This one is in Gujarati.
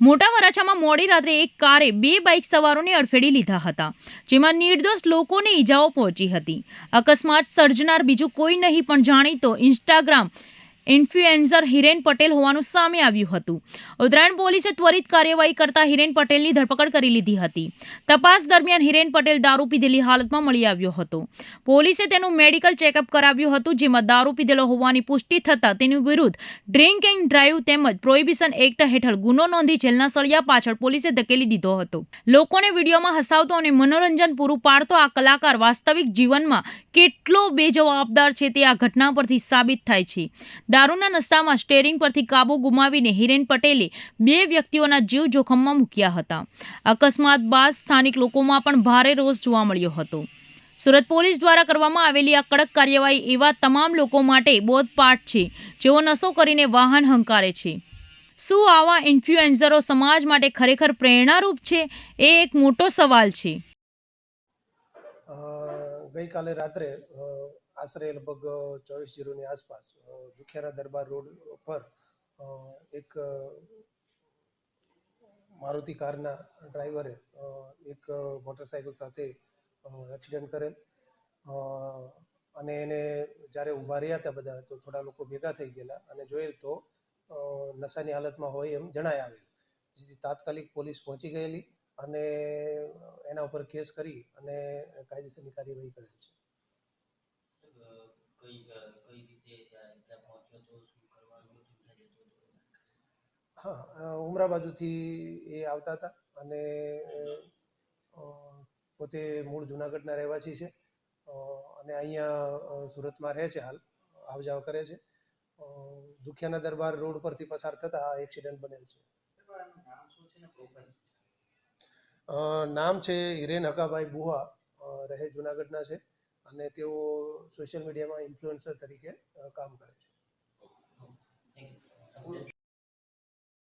મોટા વરાછામાં મોડી રાત્રે એક કારે બે બાઇક સવારોને અડફેડી લીધા હતા, જેમાં નિર્દોષ લોકોને ઈજાઓ પહોંચી હતી. અકસ્માત સર્જનાર બીજું કોઈ નહીં પણ જાણીતો ઇન્સ્ટાગ્રામ ઇન્ફ્લુએન્સર હિરેન પટેલ હોવાનું સામે આવ્યું હતું. ઉત્તરાયણ પોલીસે ત્વરિત કાર્યવાહી કરતા હિરેન પટેલની ધરપકડ કરી લીધી હતી. તપાસ દરમિયાન હિરેન પટેલ દારૂ પીધેલી હાલતમાં મળી આવ્યો હતો. પોલીસે તેનું મેડિકલ ચેકઅપ કરાવ્યું હતું, જેમાં દારૂ પીધેલો હોવાની પુષ્ટિ થતાં તેની વિરુદ્ધ ડ્રિંક એન્ડ ડ્રાઈવ તેમજ પ્રોહિબિશન એક્ટ હેઠળ ગુનો નોંધી જેલના સળિયા પાછળ પોલીસે ધકેલી દીધો હતો. લોકોને વિડીયોમાં હસાવતો અને મનોરંજન પૂરું પાડતો આ કલાકાર વાસ્તવિક જીવનમાં કેટલો બેજવાબદાર છે તે આ ઘટના પરથી સાબિત થાય છે. દારૂના નસ્તામાં સ્ટેરિંગ પરથી કાબુ ગુમાવીને હિરેન પટેલે બે વ્યક્તિઓના જીવ જોખમમાં મૂક્યા હતા. અકસ્માત બાદ સ્થાનિક લોકોમાં પણ ભારે રોષ જોવા મળ્યો હતો. સુરત પોલીસ દ્વારા કરવામાં આવેલી આ કડક કાર્યવાહી એવા તમામ લોકો માટે બોધપાઠ છે. જેઓ નશો કરીને વાહન હંકારે છે. શું આવા ઇન્ફ્લુએન્સરો સમાજ માટે ખરેખર પ્રેરણારૂપ છે? એ એક મોટો સવાલ છે. ગઈકાલે રાત્રે આશરે લગભગ ચોવીસ જીરોની આસપાસ દુખિયાના દરબાર રોડ પર એક મારુતિ કારના ડ્રાઈવરે એક મોટરસાયકલ સાથે એક્સિડન્ટ કરેલ. અને એને જ્યારે ઊભા રહ્યા હતા બધા, તો થોડા લોકો ભેગા થઈ ગયેલા અને જોયેલ તો નશાની હાલતમાં હોય એમ જણાય આવેલ. જેથી તાત્કાલિક પોલીસ પહોંચી ગયેલી અને એના ઉપર કેસ કરી અને કાયદેસરની કાર્યવાહી કરેલ છે. કઈ કઈ રીતે ત્યાં ત્યાં પહોંચ્યો તો શું કરવાનું હતું ક્યાં જતો હતો હા ઉમરા બાજુથી એ આવતા હતા અને પોતે મૂળ જુનાગઢના રહેવાસી છે. અને અહીંયા સુરતમાં રહે છે હાલ આવ જાવ કરે છે. દુખિયાના દરબાર રોડ પરથી પસાર થતા આ એક્સિડન્ટ બનેલ છે. નામ છે હિરેન હકાભાઈ બુહા રહે જુનાગઢના છે. અને તેઓ સોશિયલ મીડિયામાં ઇન્ફ્લુએન્સર તરીકે કામ કરે છે.